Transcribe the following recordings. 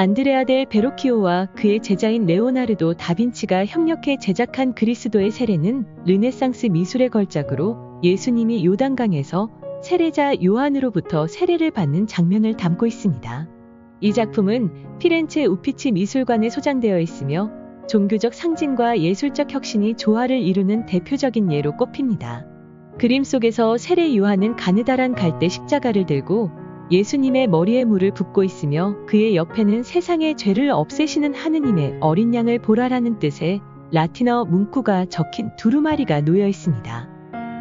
안드레아 델 베로키오와 그의 제자인 레오나르도 다빈치가 협력해 제작한 그리스도의 세례는 르네상스 미술의 걸작으로 예수님이 요단강에서 세례자 요한으로부터 세례를 받는 장면을 담고 있습니다. 이 작품은 피렌체 우피치 미술관에 소장되어 있으며 종교적 상징과 예술적 혁신이 조화를 이루는 대표적인 예로 꼽힙니다. 그림 속에서 세례 요한은 가느다란 갈대 십자가를 들고 예수님의 머리에 물을 붓고 있으며 그의 옆에는 세상의 죄를 없애시는 하느님의 어린 양을 보라라는 뜻의 라틴어 문구가 적힌 두루마리가 놓여 있습니다.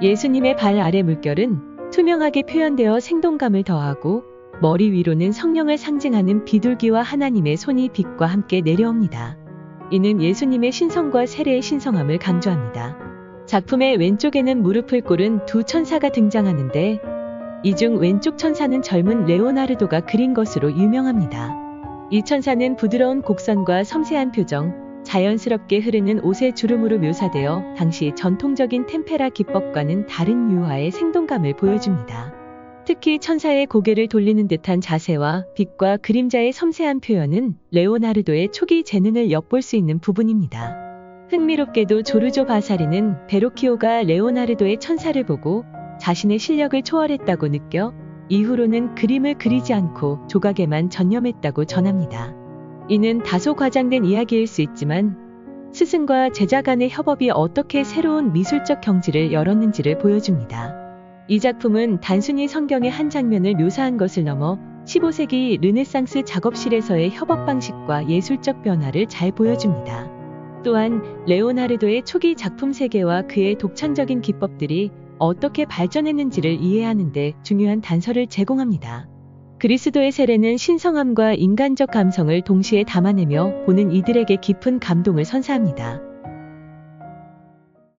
예수님의 발 아래 물결은 투명하게 표현되어 생동감을 더하고 머리 위로는 성령을 상징하는 비둘기와 하나님의 손이 빛과 함께 내려옵니다. 이는 예수님의 신성과 세례의 신성함을 강조합니다. 작품의 왼쪽에는 무릎을 꿇은 두 천사가 등장하는데 이 중 왼쪽 천사는 젊은 레오나르도가 그린 것으로 유명합니다. 이 천사는 부드러운 곡선과 섬세한 표정, 자연스럽게 흐르는 옷의 주름으로 묘사되어 당시 전통적인 템페라 기법과는 다른 유화의 생동감을 보여줍니다. 특히 천사의 고개를 돌리는 듯한 자세와 빛과 그림자의 섬세한 표현은 레오나르도의 초기 재능을 엿볼 수 있는 부분입니다. 흥미롭게도 조르조 바사리는 베로키오가 레오나르도의 천사를 보고 자신의 실력을 초월했다고 느껴 이후로는 그림을 그리지 않고 조각에만 전념했다고 전합니다. 이는 다소 과장된 이야기일 수 있지만 스승과 제자 간의 협업이 어떻게 새로운 미술적 경지를 열었는지를 보여줍니다. 이 작품은 단순히 성경의 한 장면을 묘사한 것을 넘어 15세기 르네상스 작업실에서의 협업 방식과 예술적 변화를 잘 보여줍니다. 또한 레오나르도의 초기 작품 세계와 그의 독창적인 기법들이 어떻게 발전했는지를 이해하는데 중요한 단서를 제공합니다. 그리스도의 세례는 신성함과 인간적 감성을 동시에 담아내며 보는 이들에게 깊은 감동을 선사합니다.